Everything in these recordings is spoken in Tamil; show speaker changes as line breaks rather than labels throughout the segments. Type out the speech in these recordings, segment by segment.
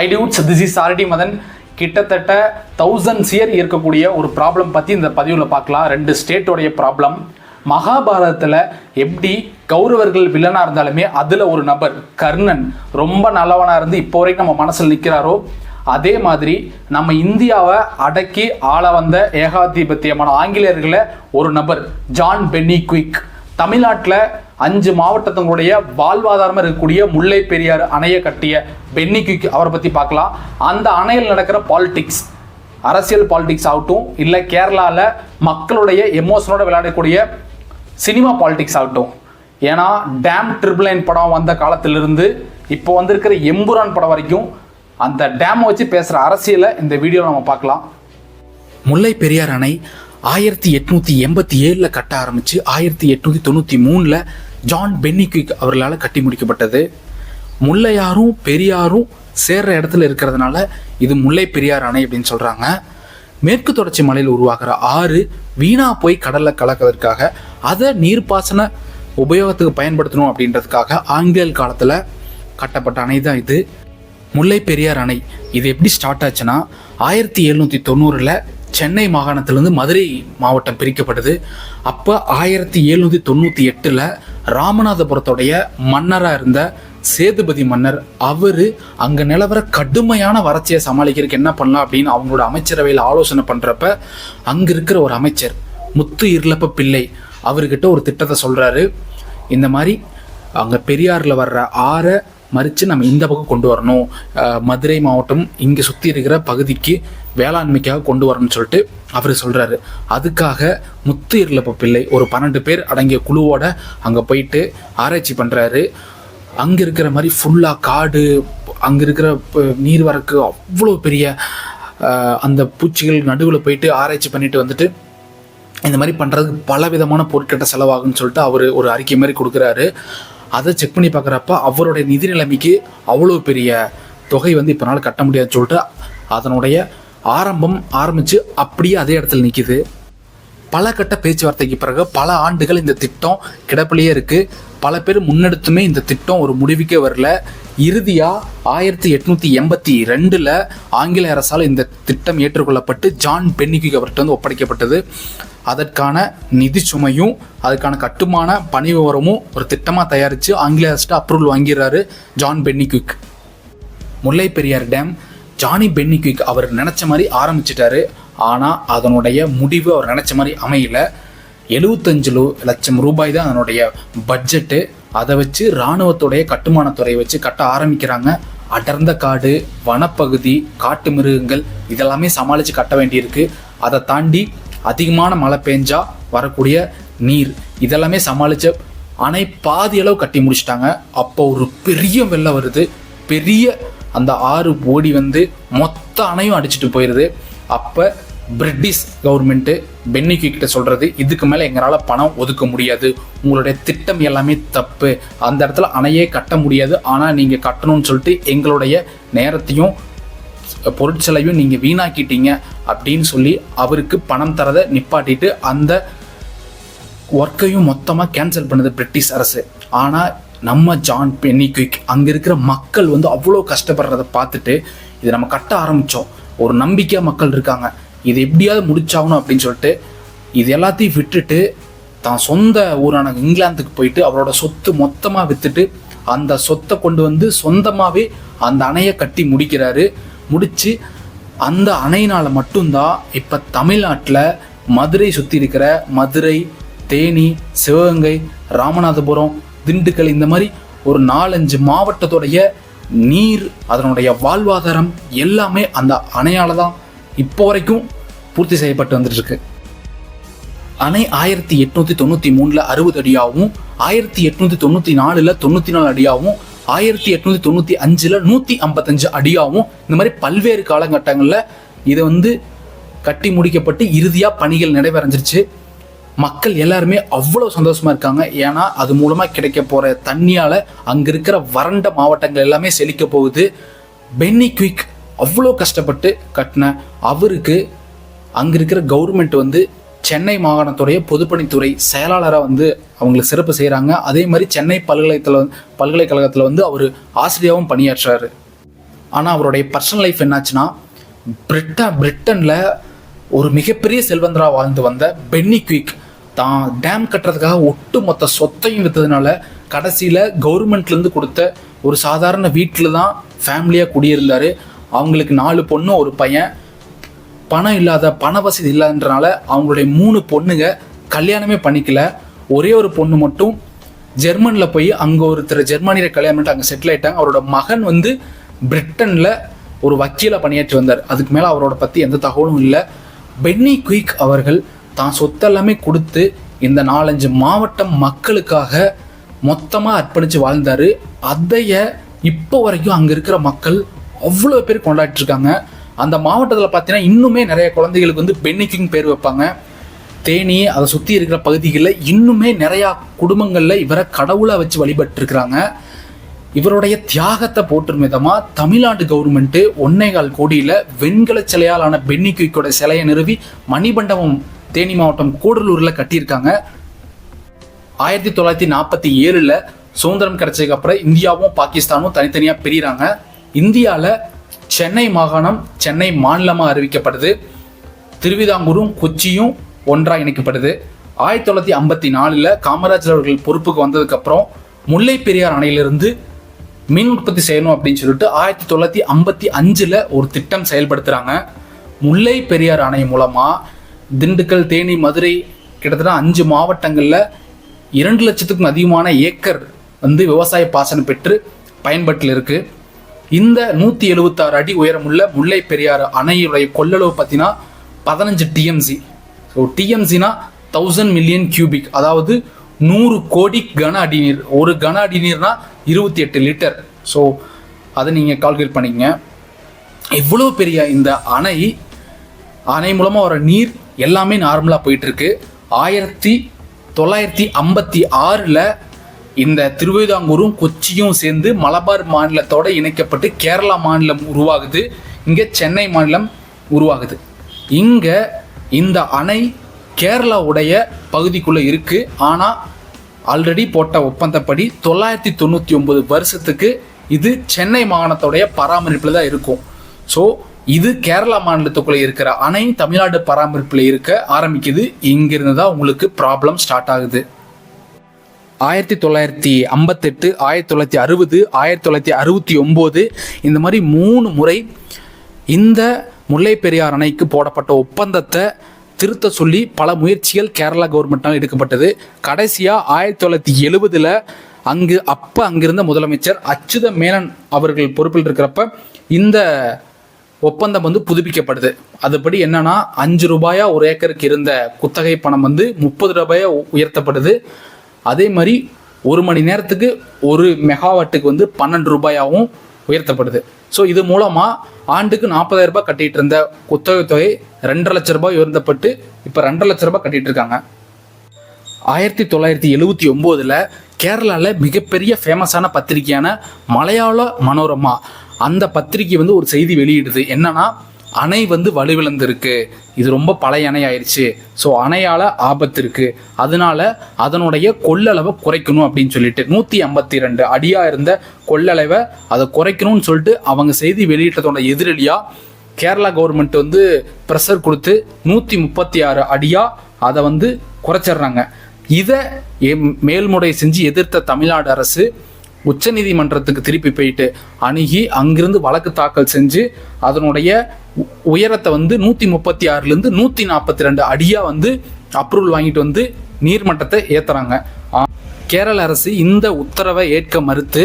Hi dudes this is RT Madhan. கிட்டத்தட்ட தௌசண்ட்ஸ் இயர் இருக்கக்கூடிய ஒரு ப்ராப்ளம் பற்றி இந்த பதிவில் பார்க்கலாம். ரெண்டு ஸ்டேட்டோடைய ப்ராப்ளம் மகாபாரதத்தில் எப்படி கௌரவர்கள் வில்லனாக இருந்தாலுமே அதில் ஒரு நபர் கர்ணன் ரொம்ப நல்லவனாக இருந்து இப்போ வரைக்கும் நம்ம மனசில் நிற்கிறாரோ அதே மாதிரி நம்ம இந்தியாவை அடக்கி ஆள வந்த ஏகாதிபத்தியமான ஆங்கிலேயர்களை ஒரு நபர் ஜான் பென்னி குயிக். தமிழ்நாட்டில் அஞ்சு மாவட்டத்தினுடைய வாழ்வாதாரமாக இருக்கக்கூடிய முல்லை பெரியார் அணையை கட்டிய பென்னிக்கு அவரை பற்றி பார்க்கலாம். அந்த அணையில் நடக்கிற பாலிடிக்ஸ் அரசியல் பாலிடிக்ஸ் ஆகட்டும் இல்லை கேரளாவில் மக்களுடைய எமோஷனோட விளையாடக்கூடிய சினிமா பாலிடிக்ஸ் ஆகட்டும். ஏன்னா டேம் ட்ரிபிளைன் படம் வந்த காலத்திலிருந்து இப்போ வந்திருக்கிற எம்புரான் படம் வரைக்கும் அந்த டேமை வச்சு பேசுகிற அரசியலை இந்த வீடியோவில் நம்ம பார்க்கலாம்.
முல்லை பெரியார் அணை ஆயிரத்தி எட்நூத்தி எண்பத்தி ஏழில் கட்ட ஆரம்பிச்சு ஆயிரத்தி எட்நூத்தி தொண்ணூற்றி மூணில் ஜான் பென்னிக்விக் அவர்களால் கட்டி முடிக்கப்பட்டது. முல்லையாரும் பெரியாரும் சேர்ற இடத்துல இருக்கிறதுனால இது முல்லை பெரியார் அணை அப்படின்னு சொல்கிறாங்க மேற்கு தொடர்ச்சி மலையில் உருவாகிற ஆறு வீணா போய் கடலில் கலக்கிறதுக்காக அதை நீர்ப்பாசன உபயோகத்துக்கு பயன்படுத்தணும் அப்படின்றதுக்காக ஆங்கிலேயர் காலத்தில் கட்டப்பட்ட அணை தான் இது. முல்லை பெரியார் அணை. இது எப்படி ஸ்டார்ட் ஆச்சுன்னா ஆயிரத்தி எழுநூற்றி தொண்ணூறில் சென்னை மாகாணத்திலிருந்து மதுரை மாவட்டம் பிரிக்கப்படுது அப்போ ஆயிரத்தி எழுநூற்றி தொண்ணூற்றி எட்டில் ராமநாதபுரத்துடைய மன்னராக இருந்த சேதுபதி மன்னர் அவர் அங்கே நிலவர கடுமையான வறட்சியை சமாளிக்கிறதுக்கு என்ன பண்ணலாம் அப்படின்னு அவங்களோட அமைச்சரவையில் ஆலோசனை பண்ணுறப்ப அங்கே இருக்கிற ஒரு அமைச்சர் முத்து இருளப்ப பிள்ளை அவர்கிட்ட ஒரு திட்டத்தை சொல்கிறாரு இந்த மாதிரி அங்கே பெரியாரில் வர்ற ஆறை மறித்து நம்ம இந்த பக்கம் கொண்டு வரணும். மதுரை மாவட்டம் இங்கே சுற்றி இருக்கிற பகுதிக்கு வேளாண்மைக்காக கொண்டு வரணும்னு சொல்லிட்டு அவர் சொல்கிறாரு அதுக்காக முத்து இருளப்ப பிள்ளை ஒரு பன்னெண்டு பேர் அடங்கிய குழுவோட அங்கே போயிட்டு ஆராய்ச்சி பண்ணுறாரு அங்கே இருக்கிற மாதிரி ஃபுல்லாக காடு அங்கே இருக்கிற நீர் நீர்வரக்கு அவ்வளோ பெரிய அந்த பூச்சிகள் நடுவில் போயிட்டு ஆராய்ச்சி பண்ணிட்டு வந்துட்டு இந்த மாதிரி பண்ணுறதுக்கு பல விதமான பொருட்கிட்ட செலவாகும்னு சொல்லிட்டு அவர் ஒரு அறிக்கை மாதிரி கொடுக்குறாரு. அதை செக் பண்ணி பார்க்குறப்ப அவருடைய நிதி நிலைமைக்கு அவ்வளோ பெரிய தொகை வந்து இப்போனால கட்ட முடியாதுன்னு சொல்லிட்டு அதனுடைய ஆரம்பம் ஆரம்பித்து அப்படியே அதே இடத்துல நிற்கிது பல கட்ட பேச்சுவார்த்தைக்கு பிறகு பல ஆண்டுகள் இந்த திட்டம் கிடப்பிலேயே இருக்கு. பல பேர் முன்னெடுத்துமே இந்த திட்டம் ஒரு முடிவுக்கே வரல. இறுதியா ஆயிரத்தி எட்நூத்தி எண்பத்தி ரெண்டுல ஆங்கில அரசால் இந்த திட்டம் ஏற்றுக்கொள்ளப்பட்டு ஜான் பென்னிக்கு அவர்கிட்ட வந்து ஒப்படைக்கப்பட்டது. அதற்கான நிதி சுமையும் அதுக்கான கட்டுமான பணி விவரமும் ஒரு திட்டமாக தயாரித்து ஆங்கில அரசிட்ட approval வாங்கிறாரு John Pennycuick Mullai Periyar dam Johnny Pennycuick அவர் நினச்ச மாதிரி ஆரம்பிச்சிட்டாரு. ஆனால் அதனுடைய முடிவு அவர் நினச்ச மாதிரி அமையல. எழுபத்தஞ்சு லட்சம் ரூபாய் தான் அதனுடைய பட்ஜெட்டு. அதை வச்சு இராணுவத்துடைய கட்டுமானத்துறையை வச்சு கட்ட ஆரம்பிக்கிறாங்க. அடர்ந்த காடு வனப்பகுதி காட்டு மிருகங்கள் இதெல்லாமே சமாளித்து கட்ட வேண்டியிருக்கு. அதை தாண்டி அதிகமான மழை பெஞ்சா வரக்கூடிய நீர் இதெல்லாமே சமாளித்த அணை பாதி அளவு கட்டி முடிச்சிட்டாங்க. அப்போ ஒரு பெரிய வெள்ளம் வருது. பெரிய அந்த ஆறு ஓடி வந்து மொத்த அணையும் அடிச்சிட்டு போயிடுது அப்போ பிரிட்டிஷ் கவர்மெண்ட்டு பென்னிக்கு கிட்ட சொல்கிறது இதுக்கு மேலே எங்களால் பணம் ஒதுக்க முடியாது. உங்களுடைய திட்டம் எல்லாமே தப்பு. அந்த இடத்துல அணையே கட்ட முடியாது. ஆனால் நீங்கள் கட்டணும்னு சொல்லிட்டு எங்களுடைய நேரத்தையும் பொருட்செலவையும் நீங்கள் வீணாக்கிட்டீங்க. அப்படின்னு சொல்லி அவருக்கு பணம் தரதை நிப்பாட்டிட்டு அந்த ஒர்க்கையும் மொத்தமாக கேன்சல் பண்ணுது பிரிட்டிஷ் அரசு. ஆனால் நம்ம ஜான் பென்னி குயிக் அங்கே இருக்கிற மக்கள் வந்து அவ்வளோ கஷ்டப்படுறத பார்த்துட்டு இதை நம்ம கட்ட ஆரம்பித்தோம் ஒரு நம்பிக்கையாக மக்கள் இருக்காங்க. இது எப்படியாவது முடிச்சாகணும் அப்படின்னு சொல்லிட்டு இது எல்லாத்தையும் விட்டுட்டு தான் சொந்த ஊரான இங்கிலாந்துக்கு போயிட்டு அவரோட சொத்து மொத்தமாக விற்றுட்டு அந்த சொத்தை கொண்டு வந்து சொந்தமாகவே அந்த அணையை கட்டி முடிக்கிறாரு. முடித்து அந்த அணையினால் மட்டும்தான் இப்போ தமிழ்நாட்டில் மதுரை சுற்றி இருக்கிற மதுரை தேனி சிவகங்கை ராமநாதபுரம் திண்டுக்கல் இந்த மாதிரி ஒரு நாலஞ்சு மாவட்டத்துடைய நீர் அதனுடைய வாழ்வாதாரம் எல்லாமே அந்த அணையால் தான் இப்போ வரைக்கும் பூர்த்தி செய்யப்பட்டு வந்துட்டுருக்கு. அணை ஆயிரத்தி எட்நூற்றி தொண்ணூற்றி மூணில் அறுபது அடியாகவும் ஆயிரத்தி எட்நூற்றி தொண்ணூற்றி நாலில் தொண்ணூற்றி நாலு அடியாகவும் ஆயிரத்தி எட்நூற்றி தொண்ணூற்றி அஞ்சில் நூற்றி ஐம்பத்தஞ்சு அடியாகவும் இந்த மாதிரி பல்வேறு காலகட்டங்களில் இதை வந்து கட்டி முடிக்கப்பட்டு இறுதியாக பணிகள் நிறைவடைஞ்சிருச்சு. மக்கள் எல்லாருமே அவ்வளோ சந்தோஷமா இருக்காங்க. ஏன்னா அது மூலமாக கிடைக்க போகிற தண்ணியால் அங்கே இருக்கிற வறண்ட மாவட்டங்கள் எல்லாமே செழிக்க போகுது. பென்னி குயிக் அவ்வளோ கஷ்டப்பட்டு கட்டின அவருக்கு அங்கே இருக்கிற கவர்மெண்ட் வந்து சென்னை மாகாணத்துடைய பொதுப்பணித்துறை செயலாளராக வந்து அவங்களுக்கு சிறப்பு செய்கிறாங்க அதே மாதிரி சென்னை பல்கலைக்கழக பல்கலைக்கழகத்தில் வந்து அவர் ஆசிரியராகவும் பணியாற்றுறாரு. ஆனால் அவருடைய பர்சனல் லைஃப் என்னாச்சுன்னா பிரிட்டன் பிரிட்டனில் ஒரு மிகப்பெரிய செல்வந்தராக வாழ்ந்து வந்த பென்னி குயிக் தான் டேம் கட்டுறதுக்காக ஒட்டு மொத்த சொத்தையும் விற்றதுனால கடைசியில் கவர்மெண்ட்லேருந்து கொடுத்த ஒரு சாதாரண வீட்டில் தான் ஃபேமிலியாக குடியிருந்தார். அவங்களுக்கு நாலு பொண்ணு ஒரு பையன். பணம் இல்லாத பண வசதி இல்லாதன்றனால அவங்களுடைய மூணு பொண்ணுங்க கல்யாணமே பண்ணிக்கல. ஒரே ஒரு பொண்ணு மட்டும் ஜெர்மனில் போய் அங்கே ஒருத்தர் ஜெர்மனியில் கல்யாணம் பண்ணிட்டு அங்கே செட்டில் ஆகிட்டாங்க அவரோட மகன் வந்து பிரிட்டனில் ஒரு வக்கீலை பணியாற்றி வந்தார். அதுக்கு மேலே அவரோட பற்றி எந்த தகவலும் இல்லை. பென்னி குயிக் அவர்கள் தான் சொத்தெல்லாமே கொடுத்து இந்த நாலஞ்சு மாவட்டம் மக்களுக்காக மொத்தமாக அர்ப்பணித்து வாழ்ந்தார். அதைய இப்போ வரைக்கும் அங்கே இருக்கிற மக்கள் அவ்வளோ பேர் கொண்டாடிட்டு இருக்காங்க. அந்த மாவட்டத்தில் பார்த்தீங்கன்னா இன்னுமே நிறைய குழந்தைகளுக்கு வந்து பென்னிக்கிங் பேர் வைப்பாங்க. தேனி அதை சுற்றி இருக்கிற பகுதிகளில் இன்னுமே நிறையா குடும்பங்களில் இவரை கடவுளாக வச்சு வழிபட்டுருக்குறாங்க. இவருடைய தியாகத்தை போற்றும் விதமாக தமிழ்நாடு கவர்மெண்ட்டு ஒன்னேகால் கோடியில் வெண்கல சிலையாலான பென்னிக்குயிக்கோட சிலையை நிறுவி மணிமண்டபம் தேனி மாவட்டம் கூடலூரில் கட்டியிருக்காங்க. ஆயிரத்தி தொள்ளாயிரத்தி நாற்பத்தி ஏழில் சுதந்திரம் கிடைச்சதுக்கு அப்புறம் இந்தியாவும் பாகிஸ்தானும் தனித்தனியாக பிரிகிறாங்க இந்தியாவில் சென்னை மாகாணம் சென்னை மாநிலமாக அறிவிக்கப்படுது திருவிதாங்கூரும் கொச்சியும் ஒன்றாக இணைக்கப்படுது. ஆயிரத்தி தொள்ளாயிரத்தி ஐம்பத்தி நாலில் காமராஜர் அவர்கள் பொறுப்புக்கு வந்ததுக்கப்புறம் முல்லை பெரியார் அணையிலிருந்து மின் உற்பத்தி செய்யணும் அப்படின்னு சொல்லிட்டு ஆயிரத்தி தொள்ளாயிரத்தி ஐம்பத்தி அஞ்சில் ஒரு திட்டம் செயல்படுத்துகிறாங்க முல்லை பெரியார் அணை மூலமாக திண்டுக்கல் தேனி மதுரை கிட்டத்தட்ட அஞ்சு மாவட்டங்களில் இரண்டு லட்சத்துக்கும் அதிகமான ஏக்கர் வந்து விவசாய பாசனம் பெற்று பயன்பாட்டில் இருக்குது இந்த நூற்றி எழுபத்தாறு அடி உயரமுள்ள முல்லை பெரியாறு அணையுடைய கொள்ளளவு பார்த்தீங்கன்னா பதினஞ்சு டிஎம்சி ஸோ டிஎம்சினா தௌசண்ட் மில்லியன் கியூபிக் அதாவது நூறு கோடி கன அடி நீர். ஒரு கன அடி நீர்னா இருபத்தி எட்டு லிட்டர் ஸோ அதை நீங்கள் கால்குலேட் பண்ணிக்கங்க. இவ்வளோ பெரிய இந்த அணை அணை மூலமாக வர நீர் எல்லாமே நார்மலாக போயிட்டுருக்கு. ஆயிரத்தி தொள்ளாயிரத்தி ஐம்பத்தி ஆறில் இந்த திருவிதாங்கூரும் கொச்சியும் சேர்ந்து மலபார் மாநிலத்தோட இணைக்கப்பட்டு கேரளா மாநிலம் உருவாகுது. இங்கே சென்னை மாநிலம் உருவாகுது. இங்கே இந்த அணை கேரளாவுடைய பகுதிக்குள்ளே இருக்குது ஆனால் ஆல்ரெடி போட்ட ஒப்பந்தப்படி தொள்ளாயிரத்தி தொண்ணூற்றி ஒம்பது வருஷத்துக்கு இது சென்னை மாகாணத்தோடைய பராமரிப்பில் தான் இருக்கும். ஸோ இது கேரளா மாநிலத்துக்குள்ளே இருக்கிற அணை தமிழ்நாடு பராமரிப்பில் இருக்க ஆரம்பிக்குது. இங்கிருந்து தான் உங்களுக்கு ப்ராப்ளம் ஸ்டார்ட் ஆகுது. ஆயிரத்தி தொள்ளாயிரத்தி ஐம்பத்தெட்டு ஆயிரத்தி தொள்ளாயிரத்தி அறுபது ஆயிரத்தி தொள்ளாயிரத்தி அறுபத்தி ஒம்பது இந்த மாதிரி மூணு முறை இந்த முல்லை பெரியார் அணைக்கு போடப்பட்ட ஒப்பந்தத்தை திருத்த சொல்லி பல முயற்சிகள் கேரளா கவர்மெண்ட்டால் எடுக்கப்பட்டது. கடைசியாக ஆயிரத்தி தொள்ளாயிரத்தி எழுபதில் அங்கு அப்போ அங்கிருந்த முதலமைச்சர் அச்சுத மேனன் அவர்கள் பொறுப்பில் இருக்கிறப்ப இந்த ஒப்பந்தம் வந்து புதுப்பிக்கப்படுது. அதுபடி என்னன்னா அஞ்சு ரூபாயா ஒரு ஏக்கருக்கு இருந்த குத்தகை பணம் வந்து முப்பது ரூபாயா உயர்த்தப்படுது. அதே மாதிரி ஒரு மணி நேரத்துக்கு ஒரு மெகாவாட்டுக்கு வந்து பன்னெண்டு ரூபாயாகவும் உயர்த்தப்படுது. ஸோ இது மூலமாக ஆண்டுக்கு நாற்பதாயிரம் ரூபாய் கட்டிட்டு இருந்த குத்தகை தொகை ரெண்டரை லட்ச ரூபாய் உயர்த்தப்பட்டு இப்போ ரெண்டரை லட்ச ரூபாய் கட்டிட்டு இருக்காங்க. ஆயிரத்தி தொள்ளாயிரத்தி எழுவத்தி ஒம்போதில் கேரளாவில் மிகப்பெரிய ஃபேமஸான பத்திரிகையான மலையாள மனோரமா அந்த பத்திரிகை வந்து ஒரு செய்தி வெளியிடுது. என்னன்னா அணை வந்து வலுவிழந்திருக்கு. இது ரொம்ப பழைய அணை ஆயிடுச்சு ஸோ அணையால் ஆபத்து இருக்கு. அதனால அதனுடைய கொள்ளளவை குறைக்கணும் அப்படின்னு சொல்லிட்டு நூற்றி ஐம்பத்தி ரெண்டு அடியாக இருந்த கொள்ளளவை அதை குறைக்கணும்னு சொல்லிட்டு அவங்க செய்தி வெளியிட்டதோட எதிரொலியாக கேரளா கவர்மெண்ட் வந்து ப்ரெஷர் கொடுத்து நூற்றி முப்பத்தி ஆறு அடியாக அதை வந்து குறைச்சிடுறாங்க. இதை மேல்முறை செஞ்சு எதிர்த்த தமிழ்நாடு அரசு உச்சநீதிமன்றத்துக்கு திருப்பி போயிட்டு அணுகி அங்கிருந்து வழக்கு தாக்கல் செஞ்சு அதனுடைய உ- உயரத்தை வந்து நூற்றி முப்பத்தி ஆறுலேருந்து நூற்றி நாற்பத்தி ரெண்டு அடியாக வந்து அப்ரூவல் வாங்கிட்டு வந்து நீர்மட்டத்தை ஏற்றுறாங்க கேரள அரசு இந்த உத்தரவை ஏற்க மறுத்து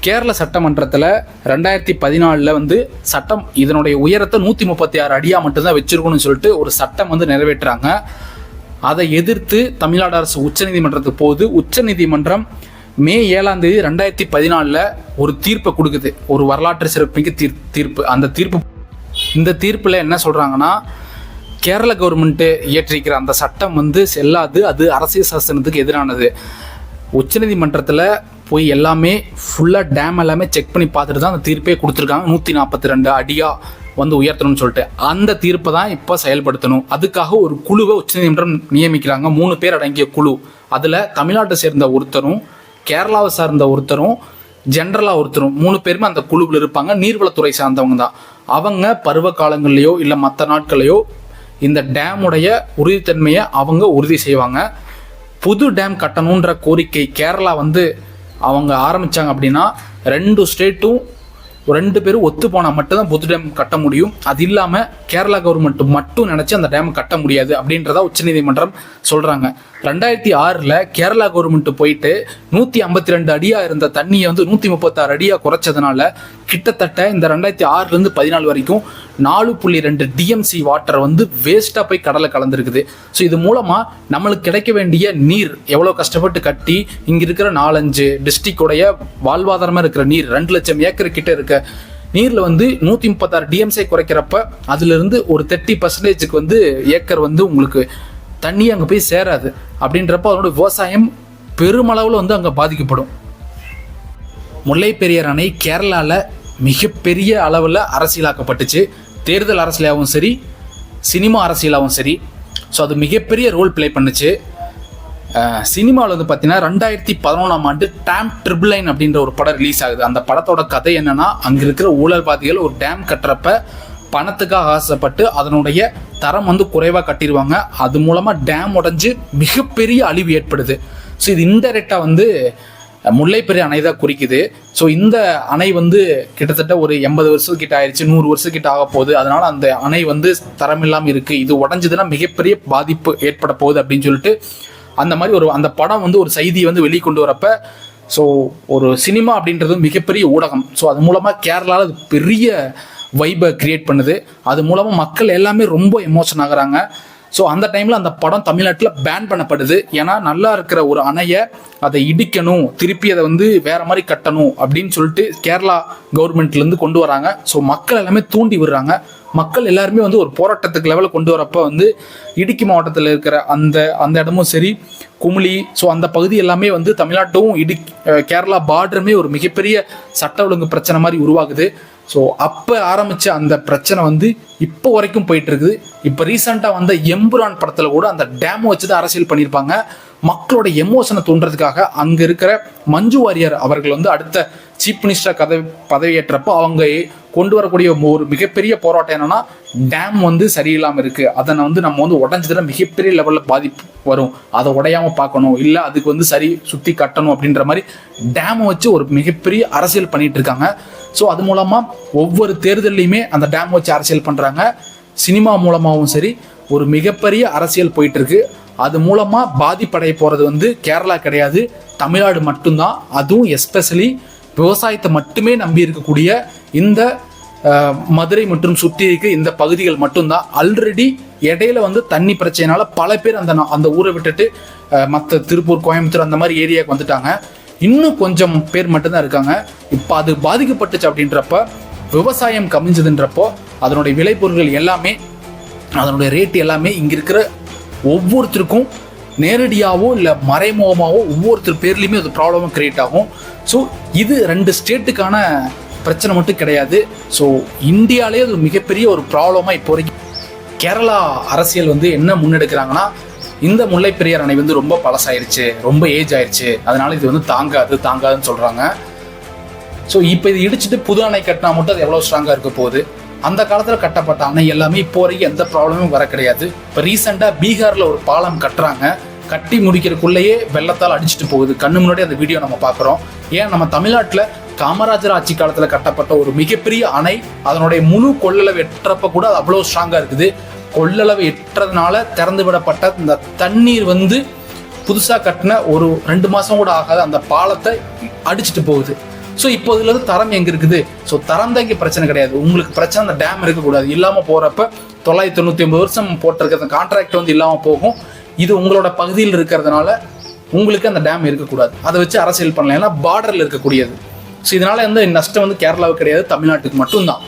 கேரள சட்டமன்றத்தில் ரெண்டாயிரத்தி பதினாலில் வந்து சட்டம் இதனுடைய உயரத்தை நூற்றி முப்பத்தி ஆறு அடியாக மட்டும்தான் வச்சிருக்கணும்னு சொல்லிட்டு ஒரு சட்டம் வந்து நிறைவேற்றுறாங்க. அதை எதிர்த்து தமிழ்நாடு அரசு உச்சநீதிமன்றத்துக்கு போகுது. உச்சநீதிமன்றம் மே ஏழாம் தேதி ரெண்டாயிரத்தி பதினாலில் ஒரு தீர்ப்பை கொடுக்குது. ஒரு வரலாற்று சிறப்புமிக்க தீர் தீர்ப்பு. அந்த தீர்ப்பு இந்த தீர்ப்பில் என்ன சொல்கிறாங்கன்னா கேரள கவர்மெண்ட்டு இயற்றிருக்கிற அந்த சட்டம் வந்து செல்லாது அது அரசியல் சாசனத்துக்கு எதிரானது. உச்சநீதிமன்றத்தில் போய் எல்லாமே ஃபுல்லாக டேம் எல்லாமே செக் பண்ணி பார்த்துட்டு தான் அந்த தீர்ப்பே கொடுத்துருக்காங்க. நூற்றி நாற்பத்தி ரெண்டு அடியாக வந்து உயர்த்தணும்னு சொல்லிட்டு. அந்த தீர்ப்பை தான் இப்போ செயல்படுத்தணும். அதுக்காக ஒரு குழுவை உச்சநீதிமன்றம் நியமிக்கிறாங்க. மூணு பேர் அடங்கிய குழு. அதில் தமிழ்நாட்டை சேர்ந்த ஒருத்தரும் கேரளாவை சார்ந்த ஒருத்தரும் ஜென்ரலாக ஒருத்தரும் மூணு பேருமே அந்த குழுவில் இருப்பாங்க. நீர்வளத்துறை சார்ந்தவங்க தான். அவங்க பருவ காலங்கள்லையோ இல்லை மற்ற நாட்களையோ இந்த டேமுடைய உறுதித்தன்மையை அவங்க உறுதி செய்வாங்க. புது டேம் கட்டணுன்ற கோரிக்கை கேரளா வந்து அவங்க ஆரம்பிச்சாங்க அப்படின்னா ரெண்டு ஸ்டேட்டும் ரெண்டு பேரும் ஒத்து போனால் மட்டும்தான் புது டேம் கட்ட முடியும். அது இல்லாமல் கேரளா கவர்மெண்ட் மட்டும் நினச்சி அந்த டேம் கட்ட முடியாது அப்படின்றத உச்சநீதிமன்றம் சொல்கிறாங்க ரெண்டாயிரத்தி ஆறில் கேரளா கவர்மெண்ட் போயிட்டு நூற்றி ஐம்பத்தி ரெண்டு அடியாக இருந்த தண்ணியை வந்து நூற்றி முப்பத்தாறு அடியாக குறைச்சதுனால கிட்டத்தட்ட இந்த ரெண்டாயிரத்தி ஆறுலேருந்து பதினாலு வரைக்கும் நாலு புள்ளி ரெண்டு டிஎம்சி வாட்டர் வந்து வேஸ்ட்டாக போய் கடலை கலந்துருக்குது. ஸோ இது மூலமாக நம்மளுக்கு கிடைக்க வேண்டிய நீர் எவ்வளோ கஷ்டப்பட்டு கட்டி இங்கே இருக்கிற நாலஞ்சு டிஸ்ட்ரிக்டோடைய வாழ்வாதாரமாக இருக்கிற நீர் ரெண்டு லட்சம் ஏக்கர் கிட்ட இருக்க நீரில் வந்து நூற்றி முப்பத்தாறு டிஎம்சி குறைக்கிறப்ப அதுலேருந்து ஒரு தேர்ட்டி பர்சன்டேஜுக்கு வந்து ஏக்கர் வந்து உங்களுக்கு தண்ணி அங்கே போய் சேராது. அப்படின்றப்ப அதனோட விவசாயம் பெருமளவில் வந்து அங்கே பாதிக்கப்படும். முல்லை பெரியார் அணை கேரளாவில் மிகப்பெரிய அளவில் அரசியலாக்கப்பட்டுச்சு. தேர்தல் அரசியலாகவும் சரி சினிமா அரசியலாகவும் சரி. ஸோ அது மிகப்பெரிய ரோல் ப்ளே பண்ணுச்சு. சினிமாவில் வந்து பார்த்தீங்கன்னா ரெண்டாயிரத்தி பதினொன்றாம் ஆண்டு டேம் ட்ரிபிள் லைன் அப்படின்ற ஒரு படம் ரிலீஸ் ஆகுது. அந்த படத்தோட கதை என்னென்னா அங்கே இருக்கிற ஊழல்வாதிகள் ஒரு டேம் கட்டுறப்ப பணத்துக்காக ஆசைப்பட்டு அதனுடைய தரம் வந்து குறைவாக கட்டிடுவாங்க அது மூலமாக டேம் உடஞ்சி மிகப்பெரிய அழிவு ஏற்படுது. ஸோ இது இன்டெரக்டாக வந்து முல்லை பெரிய அணை தான் குறிக்குது. ஸோ இந்த அணை வந்து கிட்டத்தட்ட ஒரு எண்பது வருஷத்துக்கிட்ட ஆயிடுச்சு நூறு வருஷத்துக்கிட்ட ஆக போகுது. அதனால அந்த அணை வந்து தரம் இல்லாமல் இருக்கு. இது உடஞ்சதுன்னா மிகப்பெரிய பாதிப்பு ஏற்பட போகுது அப்படின்னு சொல்லிட்டு அந்த மாதிரி ஒரு அந்த படம் வந்து ஒரு செய்தியை வந்து வெளிக்கொண்டு வரப்ப ஸோ ஒரு சினிமா அப்படின்றது மிகப்பெரிய ஊடகம். ஸோ அது மூலமாக கேரளாவில் அது பெரிய வைபை கிரியேட் பண்ணுது. அது மூலமாக மக்கள் எல்லாமே ரொம்ப எமோஷன் ஆகுறாங்க. ஸோ அந்த டைமில் அந்த படம் தமிழ்நாட்டில் பேன் பண்ணப்படுது. ஏன்னா நல்லா இருக்கிற ஒரு அணையை அதை இடிக்கணும் திருப்பி அதை வந்து வேற மாதிரி கட்டணும் அப்படின்னு சொல்லிட்டு கேரளா கவர்மெண்ட்லேருந்து கொண்டு வராங்க. ஸோ மக்கள் எல்லாமே தூண்டி விடுறாங்க. மக்கள் எல்லாருமே வந்து ஒரு போராட்டத்துக்கு லெவலில் கொண்டு வரப்ப வந்து இடுக்கி மாவட்டத்தில் இருக்கிற அந்த அந்த இடமும் சரி குமுளி ஸோ அந்த பகுதி எல்லாமே வந்து தமிழ்நாட்டும் இடி கேரளா பார்டருமே ஒரு மிகப்பெரிய சட்ட ஒழுங்கு பிரச்சனை மாதிரி உருவாகுது. ஸோ அப்போ ஆரம்பித்த அந்த பிரச்சனை வந்து இப்போ வரைக்கும் போயிட்டு இருக்குது இப்போ ரீசெண்டாக வந்த எம்புரான் படத்தில் கூட அந்த டேம் வச்சு தான் அரசியல் பண்ணியிருப்பாங்க. மக்களோட எமோஷனை தூண்டுறதுக்காக அங்கே இருக்கிற மஞ்சு வாரியர் அவர்கள் வந்து அடுத்த சீஃப் மினிஸ்டர் கதை பதவியேற்றப்போ அவங்க கொண்டு வரக்கூடிய ஒரு மிகப்பெரிய போராட்டம் என்னன்னா டேம் வந்து சரியில்லாமல் இருக்கு. அதனை வந்து நம்ம வந்து உடஞ்சதுல மிகப்பெரிய லெவலில் பாதிப்பு வரும். அதை உடையாம பார்க்கணும். இல்லை அதுக்கு வந்து சரி சுற்றி கட்டணும் அப்படின்ற மாதிரி டேமை வச்சு ஒரு மிகப்பெரிய அரசியல் பண்ணிட்டு இருக்காங்க. ஸோ அது மூலமாக ஒவ்வொரு தேர்தல்லையுமே அந்த டேம் வச்சு அரசியல் பண்ணுறாங்க சினிமா மூலமாகவும் சரி ஒரு மிகப்பெரிய அரசியல் போயிட்டுருக்கு. அது மூலமாக பாதிப்படைய போகிறது வந்து கேரளா கிடையாது தமிழ்நாடு மட்டும்தான். அதுவும் எஸ்பெஷலி விவசாயத்தை மட்டுமே நம்பி இருக்கக்கூடிய இந்த மதுரை மற்றும் சுற்றி இருக்க இந்த பகுதிகள் மட்டும்தான். ஆல்ரெடி இடையில வந்து தண்ணி பிரச்சனைனால பல பேர் அந்த அந்த ஊரை விட்டுட்டு மற்ற திருப்பூர் கோயம்புத்தூர் அந்த மாதிரி ஏரியாவுக்கு வந்துட்டாங்க. இன்னும் கொஞ்சம் பேர் மட்டும்தான் இருக்காங்க. இப்போ அது பாதிக்கப்பட்டுச்சு அப்படின்றப்ப விவசாயம் கமிஞ்சதுன்றப்போ அதனுடைய விளைபொருட்கள் எல்லாமே அதனுடைய ரேட் எல்லாமே இங்கே இருக்கிற ஒவ்வொருத்தருக்கும் நேரடியாகவோ இல்லை மறைமுகமாகவோ ஒவ்வொருத்தர் பேர்லையுமே அது ப்ராப்ளமும் கிரியேட் ஆகும். ஸோ இது ரெண்டு ஸ்டேட்டுக்கான பிரச்சனை மட்டும் கிடையாது. ஸோ இந்தியாவிலே அது மிகப்பெரிய ஒரு ப்ராப்ளமாக இப்போ வரைக்கும் கேரளா அரசியல் வந்து என்ன முன்னெடுக்கிறாங்கன்னா இந்த முல்லை பெரியார் அணை வந்து ரொம்ப பழசாயிருச்சு ரொம்ப ஏஜ் ஆயிடுச்சு அதனால இது வந்து தாங்காது தாங்காதுன்னு சொல்கிறாங்க ஸோ இப்போ இது இடிச்சிட்டு புது அணை கட்டினா மட்டும் அது எவ்வளோ ஸ்ட்ராங்காக இருக்க போகுது? அந்த காலத்தில் கட்டப்பட்ட அணை எல்லாமே இப்போ வரைக்கும் எந்த ப்ராப்ளமும் வர கிடையாது. இப்போ ரீசெண்டாக பீகாரில் ஒரு பாலம் கட்டுறாங்க. கட்டி முடிக்கிறதுக்குள்ளேயே வெள்ளத்தால் அடிச்சிட்டு போகுது. கண்ணு முன்னாடி அந்த வீடியோ நம்ம பார்க்குறோம். ஏன்? நம்ம தமிழ்நாட்டில் காமராஜர் ஆட்சி காலத்தில் கட்டப்பட்ட ஒரு மிகப்பெரிய அணை அதனுடைய முழு கொள்ளளவு எட்டுறப்ப கூட அது அவ்வளோ ஸ்ட்ராங்காக இருக்குது. கொள்ளளவு எட்டுறதுனால திறந்து விடப்பட்ட இந்த தண்ணீர் வந்து புதுசாக கட்டின ஒரு ரெண்டு மாதம் கூட ஆகாத அந்த பாலத்தை அடிச்சிட்டு போகுது. ஸோ இப்போ இதில் தரம் எங்கே இருக்குது? ஸோ தரம் தான் இங்கே பிரச்சனை கிடையாது. உங்களுக்கு பிரச்சனை அந்த டேம் இருக்கக்கூடாது இல்லாமல் போகிறப்ப தொள்ளாயிரத்தி தொண்ணூற்றி ஒன்பது வருஷம் போட்டிருக்கிற கான்ட்ராக்ட் வந்து இல்லாமல் போகும். இது உங்களோட பகுதியில் இருக்கிறதுனால உங்களுக்கு அந்த டேம் இருக்கக்கூடாது அதை வச்சு அரசியல் பண்ணலாம். ஏன்னா பார்டரில் இருக்கக்கூடியது. ஸோ இதனால் எந்த நஷ்டம் வந்து கேரளாவுக்கு கிடையாது தமிழ்நாட்டுக்கு மட்டும்தான்.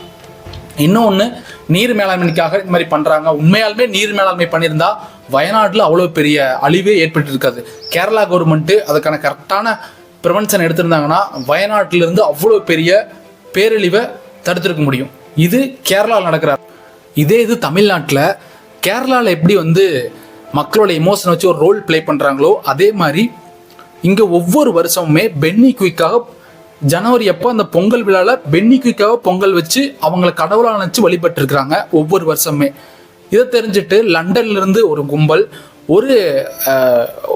இன்னொன்று நீர் மேலாண்மைக்காக இந்த மாதிரி பண்ணுறாங்க உண்மையாலுமே நீர் மேலாண்மை பண்ணியிருந்தா வயநாட்டில் அவ்வளோ பெரிய அழிவே ஏற்பட்டு இருக்காது கேரளா கவர்மெண்ட்டு அதுக்கான கரெக்டான ப்ரிவென்ஷன் எடுத்திருந்தாங்கன்னா வயநாட்டிலிருந்து அவ்வளோ பெரிய பேரழிவை தடுத்திருக்க முடியும். இது கேரளாவில் நடக்கிறார். இதே இது தமிழ்நாட்டில் கேரளாவில் எப்படி வந்து மக்களோட எமோஷனை வச்சு ஒரு ரோல் ப்ளே பண்ணுறாங்களோ அதே மாதிரி இங்கே ஒவ்வொரு வருஷமுமே பென்னி குயிக்காக ஜனவரி அப்போ அந்த பொங்கல் விழாவில் பென்னிக்குக்காக பொங்கல் வச்சு அவங்கள கடவுளாக நினச்சி வழிபட்டுருக்குறாங்க ஒவ்வொரு வருஷமே. இதை தெரிஞ்சுட்டு லண்டன்லேருந்து ஒரு கும்பல் ஒரு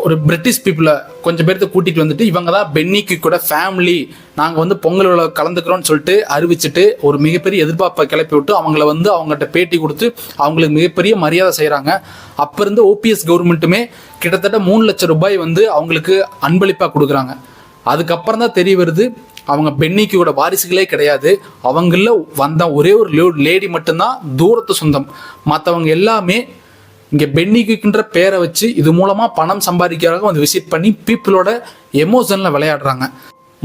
ஒரு பிரிட்டிஷ் பீப்புளை கொஞ்சம் பேர்த்த கூட்டிகிட்டு வந்துட்டு இவங்க தான் பென்னிக்கு கூட ஃபேமிலி நாங்கள் வந்து பொங்கல் விழா கலந்துக்கிறோம்னு சொல்லிட்டு அறிவிச்சிட்டு ஒரு மிகப்பெரிய எதிர்பார்ப்பை கிளப்பி விட்டு அவங்கள வந்து அவங்ககிட்ட பேட்டி கொடுத்து அவங்களுக்கு மிகப்பெரிய மரியாதை செய்கிறாங்க அப்போ இருந்து ஓபிஎஸ் கவர்மெண்ட்டுமே கிட்டத்தட்ட மூணு லட்சம் ரூபாய் வந்து அவங்களுக்கு அன்பளிப்பாக கொடுக்குறாங்க. அதுக்கப்புறம் தான் தெரிய வருது அவங்க பென்னிக்கியோட வாரிசுகளே கிடையாது. அவங்கள வந்த ஒரே ஒரு லேடி மட்டும்தான் தூரத்து சொந்தம். மற்றவங்க எல்லாமே இங்கே பென்னிக்குன்ற பேரை வச்சு இது மூலமாக பணம் சம்பாதிக்கிறவங்க வந்து விசிட் பண்ணி பீப்புளோட எமோஷனில் விளையாடுறாங்க.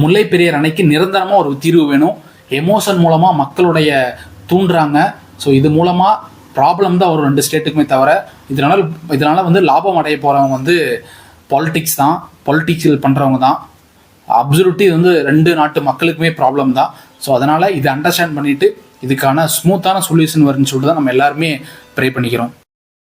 முல்லை பெரியார் அணைக்கு நிரந்தரமாக ஒரு தீர்வு வேணும். எமோஷன் மூலமாக மக்களுடைய தூண்டுறாங்க. ஸோ இது மூலமாக ப்ராப்ளம் தான் வரும் ரெண்டு ஸ்டேட்டுக்குமே தவிர. இதனால் இதனால் வந்து லாபம் அடைய போகிறவங்க வந்து பாலிட்டிக்ஸ் தான். பொலிட்டிக்ஸில் பண்ணுறவங்க தான். அப்சல்யூட்லி இது வந்து ரெண்டு நாட்டு மக்களுக்குமே ப்ராப்ளம் தான். ஸோ அதனால் இதை அண்டர்ஸ்டாண்ட் பண்ணிவிட்டு இதுக்கான ஸ்மூத்தான சொல்யூஷன் வரும்னு சொல்லிட்டு தான் நம்ம எல்லாருமே ப்ரே பண்ணிக்கிறோம்.